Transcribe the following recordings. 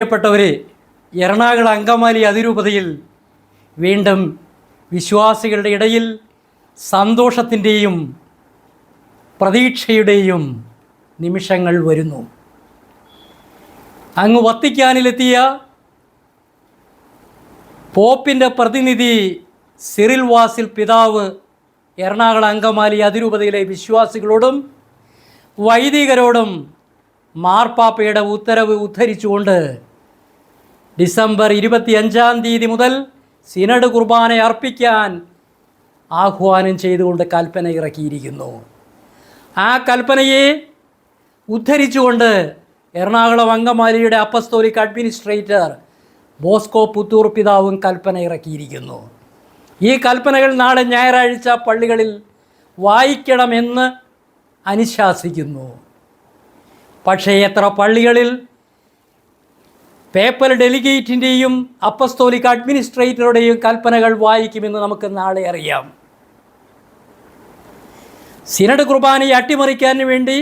പ്രിയപ്പെട്ടവരെ എറണാകുളം അങ്കമാലി അതിരൂപതയിൽ വീണ്ടും വിശ്വാസികളുടെ ഇടയിൽ സന്തോഷത്തിന്റെയും പ്രതീക്ഷയുടെയും നിമിഷങ്ങൾ വരുന്നു. അങ്ങ് വത്തിക്കാനിലെത്തിയ പോപ്പിന്റെ പ്രതിനിധി സിറിൽ വാസിൽ പിതാവ് എറണാകുളം അങ്കമാലി അതിരൂപതയിലെ വിശ്വാസികളോടും വൈദികരോടും മാർപ്പാപ്പയുടെ ഉത്തരവ് ഉദ്ധരിച്ചുകൊണ്ട് ഡിസംബർ ഇരുപത്തിയഞ്ചാം തീയതി മുതൽ സിനഡ് കുർബാന അർപ്പിക്കാൻ ആഹ്വാനം ചെയ്തുകൊണ്ട് കൽപ്പന ഇറക്കിയിരിക്കുന്നു. ആ കൽപ്പനയെ ഉദ്ധരിച്ചുകൊണ്ട് എറണാകുളം അങ്കമാലിയുടെ അപ്പസ്തോലിക് അഡ്മിനിസ്ട്രേറ്റർ ബോസ്കോ പുത്തൂർ പിതാവും കൽപ്പന ഇറക്കിയിരിക്കുന്നു. ഈ കൽപ്പനകൾ നാളെ ഞായറാഴ്ച പള്ളികളിൽ വായിക്കണമെന്ന് അനുശാസിക്കുന്നു. പക്ഷേ എത്ര പള്ളികളിൽ പേപ്പർ ഡെലിഗേറ്റിന്റെയും അപ്പസ്തോലിക് അഡ്മിനിസ്ട്രേറ്ററുടെയും കൽപ്പനകൾ വായിക്കുമെന്ന് നമുക്ക് നാളെ അറിയാം. സിനഡ് കുർബാനയെ അട്ടിമറിക്കാൻ വേണ്ടി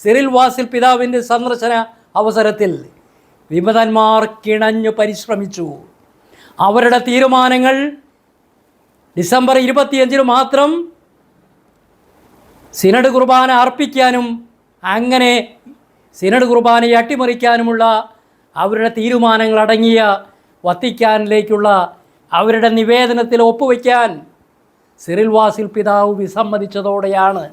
സിറിൽ വാസിൽ പിതാവിന്റെ സന്ദർശന അവസരത്തിൽ വിമതന്മാർ കിണഞ്ഞു പരിശ്രമിച്ചു. അവരുടെ തീരുമാനങ്ങൾ ഡിസംബർ ഇരുപത്തിയഞ്ചിന് മാത്രം സിനഡ് കുർബാന അർപ്പിക്കാനും അങ്ങനെ സിനഡ് കുർബാനയെ അട്ടിമറിക്കാനുമുള്ള അവരുടെ തീരുമാനങ്ങൾ അടങ്ങിയ വത്തിക്കാനിലേക്കുള്ള അവരുടെ നിവേദനത്തിൽ ഒപ്പുവയ്ക്കാൻ സിറിൽ വാസിൽ പിതാവ് വിസമ്മതിച്ചതോടെയാണ്.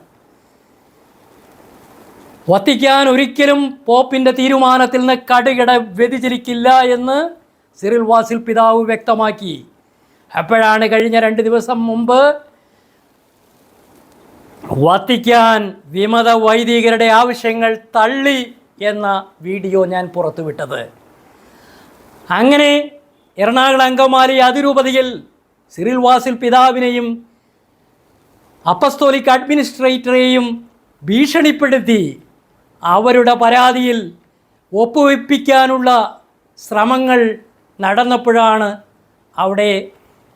വത്തിക്കാൻ ഒരിക്കലും പോപ്പിന്റെ തീരുമാനത്തിൽ നിന്ന് കടുകിട വ്യതിചരിക്കില്ല എന്ന് സിറിൽ വാസിൽ പിതാവ് വ്യക്തമാക്കി. അപ്പോഴാണ് കഴിഞ്ഞ രണ്ട് ദിവസം മുമ്പ് വത്തിക്കാൻ വിമത വൈദികരുടെ ആവശ്യങ്ങൾ തള്ളി എന്ന വീഡിയോ ഞാൻ പുറത്തുവിട്ടത്. അങ്ങനെ എറണാകുളം അങ്കമാലി അതിരൂപതയിൽ സിറിൽ വാസിൽ പിതാവിനെയും അപ്പസ്തോലിക് അഡ്മിനിസ്ട്രേറ്ററെയും ഭീഷണിപ്പെടുത്തി അവരുടെ പരാതിയിൽ ഒപ്പുവെപ്പിക്കാനുള്ള ശ്രമങ്ങൾ നടന്നപ്പോഴാണ് അവിടെ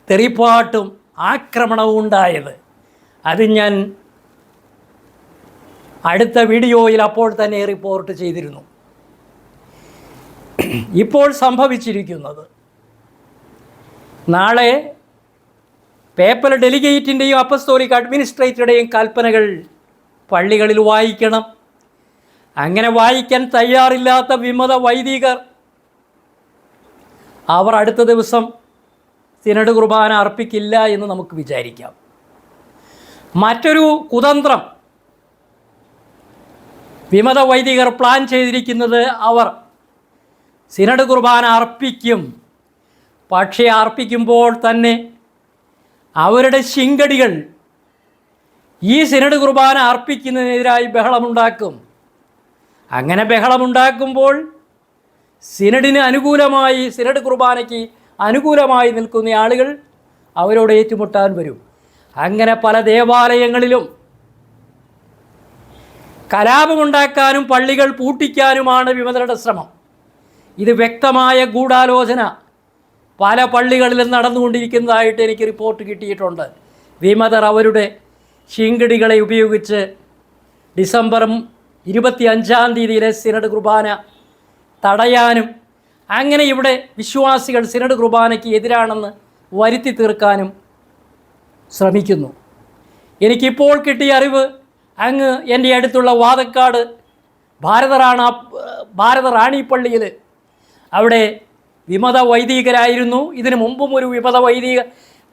തെറിപ്പാട്ടും ആക്രമണവും ഉണ്ടായത്. അത് ഞാൻ അടുത്ത വീഡിയോയിൽ അപ്പോൾ തന്നെ റിപ്പോർട്ട് ചെയ്തിരുന്നു. ഇപ്പോൾ സംഭവിച്ചിരിക്കുന്നത് നാളെ പേപ്പർ ഡെലിഗേറ്റിന്റെയും അപ്പസ്തോലിക് അഡ്മിനിസ്ട്രേറ്ററുടെയും കൽപ്പനകൾ പള്ളികളിൽ വായിക്കണം. അങ്ങനെ വായിക്കാൻ തയ്യാറില്ലാത്ത വിമത വൈദികർ അവർ അടുത്ത ദിവസം സിനഡ് കുർബാന അർപ്പിക്കില്ല എന്ന് നമുക്ക് വിചാരിക്കാം. മറ്റൊരു കുതന്ത്രം വിമത വൈദികർ പ്ലാൻ ചെയ്തിരിക്കുന്നത് അവർ സിനഡ് കുർബാന അർപ്പിക്കും. പക്ഷേ അർപ്പിക്കുമ്പോൾ തന്നെ അവരുടെ ശിങ്കടികൾ ഈ സിനഡ് കുർബാന അർപ്പിക്കുന്നതിനെതിരായി ബഹളമുണ്ടാക്കും. അങ്ങനെ ബഹളമുണ്ടാക്കുമ്പോൾ സിനഡിന് അനുകൂലമായി സിനഡ് കുർബാനയ്ക്ക് അനുകൂലമായി നിൽക്കുന്ന ആളുകൾ അവരോട് ഏറ്റുമുട്ടാൻ വരും. അങ്ങനെ പല ദേവാലയങ്ങളിലും കലാപമുണ്ടാക്കാനും പള്ളികൾ പൂട്ടിക്കാനുമാണ് വിമതരുടെ ശ്രമം. ഇത് വ്യക്തമായ ഗൂഢാലോചന. പല പള്ളികളിലും നടന്നുകൊണ്ടിരിക്കുന്നതായിട്ട് എനിക്ക് റിപ്പോർട്ട് കിട്ടിയിട്ടുണ്ട്. വിമതർ അവരുടെ ശീങ്കടികളെ ഉപയോഗിച്ച് ഡിസംബർ ഇരുപത്തി അഞ്ചാം തീയതിയിലെ സിനഡ് കുർബാന തടയാനും അങ്ങനെ ഇവിടെ വിശ്വാസികൾ സിനഡ് കുർബാനയ്ക്ക് എതിരാണെന്ന് വരുത്തി തീർക്കാനും ശ്രമിക്കുന്നു. എനിക്കിപ്പോൾ കിട്ടിയ അറിവ് അങ്ങ് എന്റെ അടുത്തുള്ള വാതക്കാട് ഭാരതറാണ ഭാരത റാണി പള്ളിയിൽ അവിടെ വിമത വൈദികരായിരുന്നു. ഇതിനു മുമ്പും ഒരു വിമത വൈദിക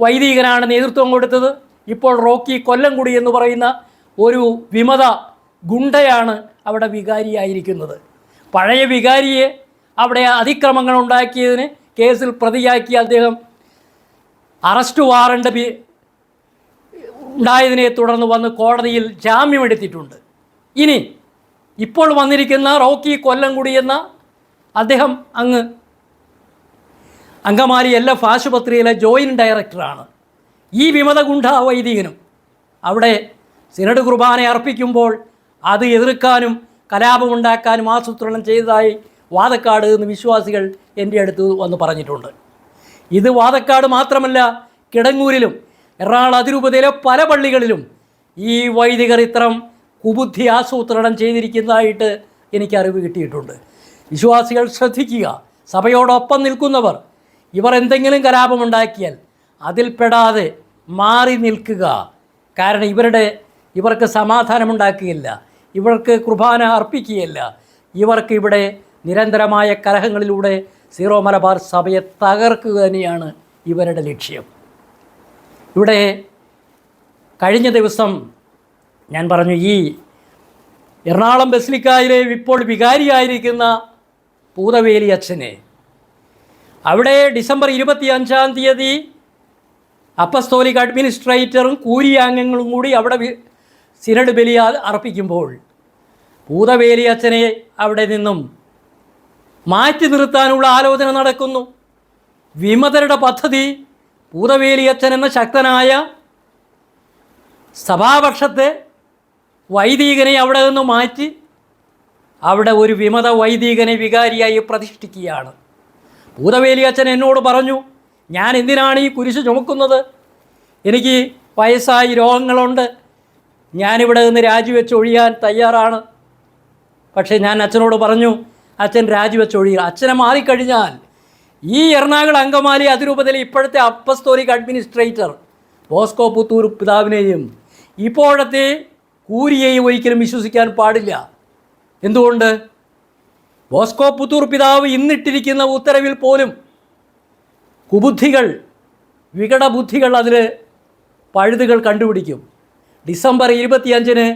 വൈദികനാണ് നേതൃത്വം കൊടുത്തത്. ഇപ്പോൾ റോക്കി കൊല്ലംകുടി എന്ന് പറയുന്ന ഒരു വിമത ഗുണ്ടയാണ് അവിടെ വികാരിയായിരിക്കുന്നത്. പഴയ വികാരിയെ അവിടെ അതിക്രമങ്ങൾ ഉണ്ടാക്കിയതിന് കേസിൽ പ്രതിയാക്കി അദ്ദേഹം അറസ്റ്റ് വാറണ്ട് ഉണ്ടായതിനെ തുടർന്ന് വന്ന് കോടതിയിൽ ജാമ്യമെടുത്തിട്ടുണ്ട് ഇനി ഇപ്പോൾ വന്നിരിക്കുന്ന റോക്കി കൊല്ലംകുടി എന്ന അദ്ദേഹം അങ്ങ് അങ്കമാലി എൽ എഫ് ആശുപത്രിയിലെ ജോയിന്റ് ഡയറക്ടറാണ്. ഈ വിമത ഗുണ്ട വൈദികനും അവിടെ സിനഡ് കുർബാന അർപ്പിക്കുമ്പോൾ അത് എതിർക്കാനും കലാപമുണ്ടാക്കാനും ആസൂത്രണം ചെയ്തതായി വാതക്കാട് എന്ന് വിശ്വാസികൾ എന്റെ അടുത്ത് വന്ന് പറഞ്ഞിട്ടുണ്ട്. ഇത് വാതക്കാട് മാത്രമല്ല കിടങ്ങൂരിലും എറണാകുളം അതിരൂപതയിലെ പല പള്ളികളിലും ഈ വൈദികർ ഇത്തരം കുബുദ്ധി ആസൂത്രണം ചെയ്തിരിക്കുന്നതായിട്ട് എനിക്ക് അറിവ് കിട്ടിയിട്ടുണ്ട്. വിശ്വാസികൾ ശ്രദ്ധിക്കുക സഭയോടൊപ്പം നിൽക്കുന്നവർ ഇവർ എന്തെങ്കിലും കലാപമുണ്ടാക്കിയാൽ അതിൽപ്പെടാതെ മാറി നിൽക്കുക. കാരണം ഇവരുടെ ഇവർക്ക് സമാധാനമുണ്ടാക്കുകയില്ല ഇവർക്ക് കുർബാന അർപ്പിക്കുകയില്ല ഇവർക്ക് ഇവിടെ നിരന്തരമായ കലഹങ്ങളിലൂടെ സീറോ മലബാർ സഭയെ തകർക്കുക തന്നെയാണ് ഇവരുടെ ലക്ഷ്യം. ഇവിടെ കഴിഞ്ഞ ദിവസം ഞാൻ പറഞ്ഞു ഈ എറണാകുളം ബസിലിക്കായിലെ ഇപ്പോൾ വികാരിയായിരിക്കുന്ന പൂതവേലി അച്ഛനെ അവിടെ ഡിസംബർ ഇരുപത്തി അഞ്ചാം തീയതി അപ്പസ്തോലിക് അഡ്മിനിസ്ട്രേറ്ററും കൂരിയാംഗങ്ങളും കൂടി അവിടെ സിനഡ് ബലി അർപ്പിക്കുമ്പോൾ പൂതവേലി അച്ഛനെ അവിടെ നിന്നും മാറ്റി നിർത്താനുള്ള ആലോചന നടക്കുന്നു. വിമതരുടെ പദ്ധതി പൂതവേലി അച്ഛൻ എന്ന ശക്തനായ സഭാപക്ഷത്തെ വൈദികനെ അവിടെ നിന്ന് മാറ്റി അവിടെ ഒരു വിമത വൈദികനെ വികാരിയായി പ്രതിഷ്ഠിക്കുകയാണ്. ഭൂതവേലി അച്ഛൻ എന്നോട് പറഞ്ഞു ഞാൻ എന്തിനാണ് ഈ കുരിശ് ചുമക്കുന്നത്? എനിക്ക് വയസ്സായി രോഗങ്ങളുണ്ട്. ഞാനിവിടെ നിന്ന് രാജിവെച്ച് ഒഴിയാൻ തയ്യാറാണ്. പക്ഷേ ഞാൻ അച്ഛനോട് പറഞ്ഞു അച്ഛൻ രാജിവെച്ച് ഒഴിയുക അച്ഛനെ മാറിക്കഴിഞ്ഞാൽ ഈ എറണാകുളം അങ്കമാലി അതിരൂപതയിലെ ഇപ്പോഴത്തെ അപ്പസ്തോറിക് അഡ്മിനിസ്ട്രേറ്റർ ബോസ്കോ പുത്തൂർ പിതാവിനെയും ഇപ്പോഴത്തെ കൂരിയെയും ഒരിക്കലും വിശ്വസിക്കാൻ പാടില്ല. എന്തുകൊണ്ട്? ബോസ്കോ പുത്തൂർ പിതാവ് ഇന്നിട്ടിരിക്കുന്ന ഉത്തരവിൽ പോലും കുബുദ്ധികൾ വികടബുദ്ധികൾ അതിൽ പഴുതുകൾ കണ്ടുപിടിക്കും. ഡിസംബർ ഇരുപത്തിയഞ്ചിന്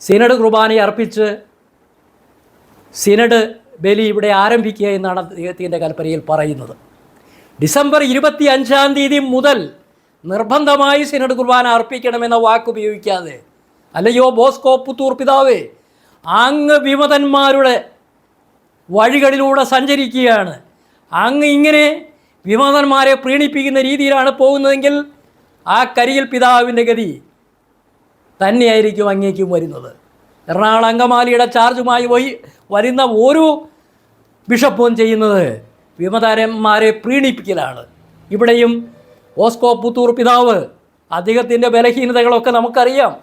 സിനഡ് കുർബാനയെ അർപ്പിച്ച് സിനഡ് ബലി ഇവിടെ ആരംഭിക്കുക എന്നാണ് അദ്ദേഹത്തിന്റെ കൽപ്പനയിൽ പറയുന്നത്. ഡിസംബർ ഇരുപത്തി അഞ്ചാം തീയതി മുതൽ നിർബന്ധമായി സിനഡ് കുർബാന അർപ്പിക്കണമെന്ന വാക്ക് ഉപയോഗിക്കാതെ അല്ലയോ ബോസ്കോ പുത്തൂർ പിതാവേ അങ്ങ് വിമതന്മാരുടെ വഴികളിലൂടെ സഞ്ചരിക്കുകയാണ്. അങ്ങ് ഇങ്ങനെ വിമതന്മാരെ പ്രീണിപ്പിക്കുന്ന രീതിയിലാണ് പോകുന്നതെങ്കിൽ ആ കരിയിൽ പിതാവിന്റെ ഗതി തന്നെയായിരിക്കും അങ്ങേക്കും വരുന്നത്. എറണാകുളം അങ്കമാലിയുടെ ചാർജുമായി പോയി വരുന്ന ഓരോ ബിഷപ്പും ചെയ്യുന്നത് വിമതാരന്മാരെ പ്രീണിപ്പിക്കലാണ്. ഇവിടെയും ഓസ്കോ പുത്തൂർ പിതാവ് അദ്ദേഹത്തിന്റെ ബലഹീനതകളൊക്കെ നമുക്കറിയാം.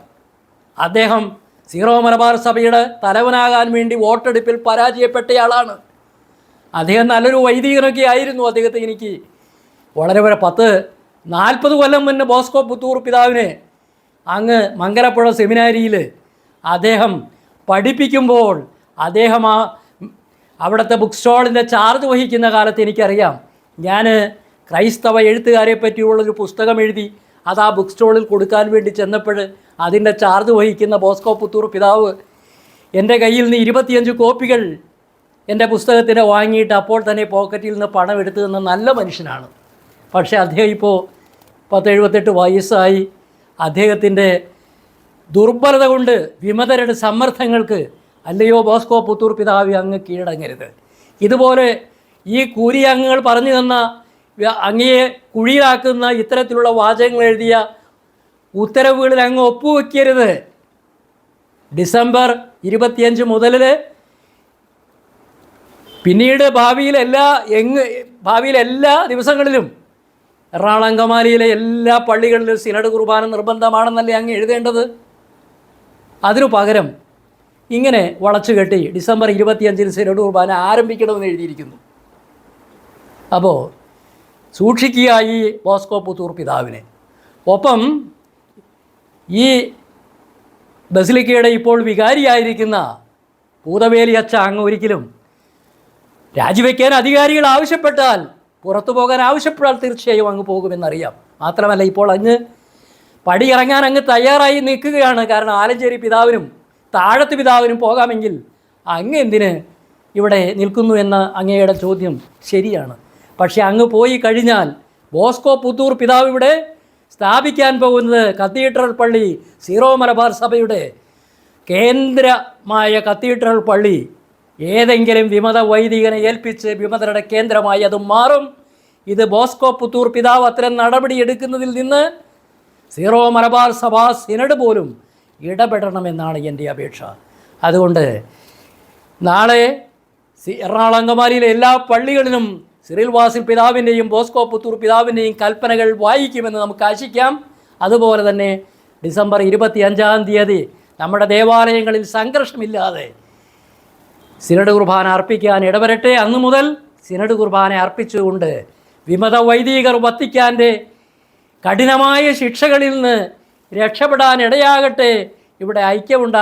അദ്ദേഹം സീറോ മലബാർ സഭയുടെ തലവനാകാൻ വേണ്ടി വോട്ടെടുപ്പിൽ പരാജയപ്പെട്ടയാളാണ്. അദ്ദേഹം നല്ലൊരു വൈദികനൊക്കെ ആയിരുന്നു അദ്ദേഹത്തെ എനിക്ക് വളരെ വളരെ പത്ത് നാൽപ്പത് കൊല്ലം മുന്നേ ബോസ്കോ പുത്തൂർ പിതാവിനെ അങ്ങ് മംഗലപ്പുഴ സെമിനാരിയിൽ അദ്ദേഹം പഠിപ്പിക്കുമ്പോൾ അദ്ദേഹം ആ അവിടുത്തെ ബുക്ക് സ്റ്റാളിന്റെ ചാർജ് വഹിക്കുന്ന കാലത്ത് എനിക്കറിയാം. ഞാൻ ക്രൈസ്തവ എഴുത്തുകാരെ പറ്റിയുള്ളൊരു പുസ്തകം എഴുതി അത് ആ ബുക്ക് സ്റ്റോളിൽ കൊടുക്കാൻ വേണ്ടി ചെന്നപ്പോൾ അതിന്റെ ചാർജ് വഹിക്കുന്ന ബോസ്കോ പുത്തൂർ പിതാവ് എന്റെ കയ്യിൽ നിന്ന് ഇരുപത്തിയഞ്ച് കോപ്പികൾ എന്റെ പുസ്തകത്തിന് വാങ്ങിയിട്ട് അപ്പോൾ തന്നെ പോക്കറ്റിൽ നിന്ന് പണം എടുത്തു തന്ന നല്ല മനുഷ്യനാണ്. പക്ഷേ അദ്ദേഹം ഇപ്പോൾ പത്ത് എഴുപത്തെട്ട് വയസ്സായി അദ്ദേഹത്തിന്റെ ദുർബലത കൊണ്ട് വിമതരുടെ സമ്മർദ്ദങ്ങൾക്ക് അല്ലയോ ബോസ്കോ പുത്തൂർ പിതാവി അങ്ങ് കീഴടങ്ങരുത്. ഇതുപോലെ ഈ കൂലി അംഗങ്ങൾ പറഞ്ഞു തന്ന അങ്ങയെ കുഴിയിലാക്കുന്ന ഇത്തരത്തിലുള്ള വാചകങ്ങൾ എഴുതിയ ഉത്തരവുകളിൽ അങ്ങ് ഒപ്പുവെക്കരുത്. ഡിസംബർ ഇരുപത്തിയഞ്ച് മുതൽ പിന്നീട് ഭാവിയിൽ എല്ലാ എങ്ങ് ഭാവിയിൽ എല്ലാ ദിവസങ്ങളിലും എറണാകുളം അങ്കമാലിയിലെ എല്ലാ പള്ളികളിലും സിനഡ് കുർബാന നിർബന്ധമാണെന്നല്ലേ അങ്ങ് എഴുതേണ്ടത്? അതിനു പകരം ഇങ്ങനെ വളച്ചു കെട്ടി ഡിസംബർ ഇരുപത്തിയഞ്ചിന് സിനഡ് കുർബാന ആരംഭിക്കണമെന്ന് എഴുതിയിരിക്കുന്നു. അപ്പോൾ സൂക്ഷിക്കുക ഈ ബോസ്കോ പുത്തൂർ പിതാവിനെ. ഒപ്പം ഈ ബസിലിക്കയുടെ ഇപ്പോൾ വികാരിയായിരിക്കുന്ന പൂതവേലി അച്ഛ അങ്ങ് ഒരിക്കലും രാജിവെക്കാൻ അധികാരികൾ ആവശ്യപ്പെട്ടാൽ പുറത്തു പോകാൻ ആവശ്യപ്പെട്ടാൽ തീർച്ചയായും അങ്ങ് പോകുമെന്നറിയാം. മാത്രമല്ല ഇപ്പോൾ അങ്ങ് പടിയിറങ്ങാൻ അങ്ങ് തയ്യാറായി നിൽക്കുകയാണ്. കാരണം ആലഞ്ചേരി പിതാവിനും താഴത്ത് പിതാവിനും പോകാമെങ്കിൽ അങ്ങ് എന്തിന് ഇവിടെ നിൽക്കുന്നു എന്ന അങ്ങയുടെ ചോദ്യം ശരിയാണ്. പക്ഷേ അങ്ങ് പോയി കഴിഞ്ഞാൽ ബോസ്കോ പുത്തൂർ പിതാവ് ഇവിടെ സ്ഥാപിക്കാൻ പോകുന്നത് കത്തീഡ്രൽ പള്ളി സീറോ മലബാർ സഭയുടെ കേന്ദ്രമായ കത്തീഡ്രൽ പള്ളി. ഏതെങ്കിലും വിമത വൈദികനെ ഏൽപ്പിച്ച് വിമതരുടെ കേന്ദ്രമായി അത് മാറും. ഇത് ബോസ്കോ പുത്തൂർ പിതാവ് അത്തരം നടപടി എടുക്കുന്നതിൽ നിന്ന് സീറോ മലബാർ സഭാ സിനഡ് പോലും ഇടപെടണമെന്നാണ് എന്റെ അപേക്ഷ. അതുകൊണ്ട് നാളെ എറണാകുളം അങ്കമാലിയിലെ എല്ലാ പള്ളികളിലും സിറിൽ വാസിൽ പിതാവിന്റെയും ബോസ്കോ പുത്തൂർ പിതാവിന്റെയും കൽപ്പനകൾ വായിക്കുമെന്ന് നമുക്ക് ആശിക്കാം. അതുപോലെ തന്നെ ഡിസംബർ ഇരുപത്തി അഞ്ചാം തീയതി നമ്മുടെ ദേവാലയങ്ങളിൽ സംഘർഷമില്ലാതെ സിനഡ് കുർബാന അർപ്പിക്കാൻ ഇടവരട്ടെ. അന്നു മുതൽ സിനഡ് കുർബാന അർപ്പിച്ചുകൊണ്ട് വിമത വൈദികർ വത്തിക്കാന്റെ കഠിനമായ ശിക്ഷകളിൽ നിന്ന് രക്ഷപ്പെടാൻ ഇടയാകട്ടെ. ഇവിടെ ഐക്യമുണ്ടാ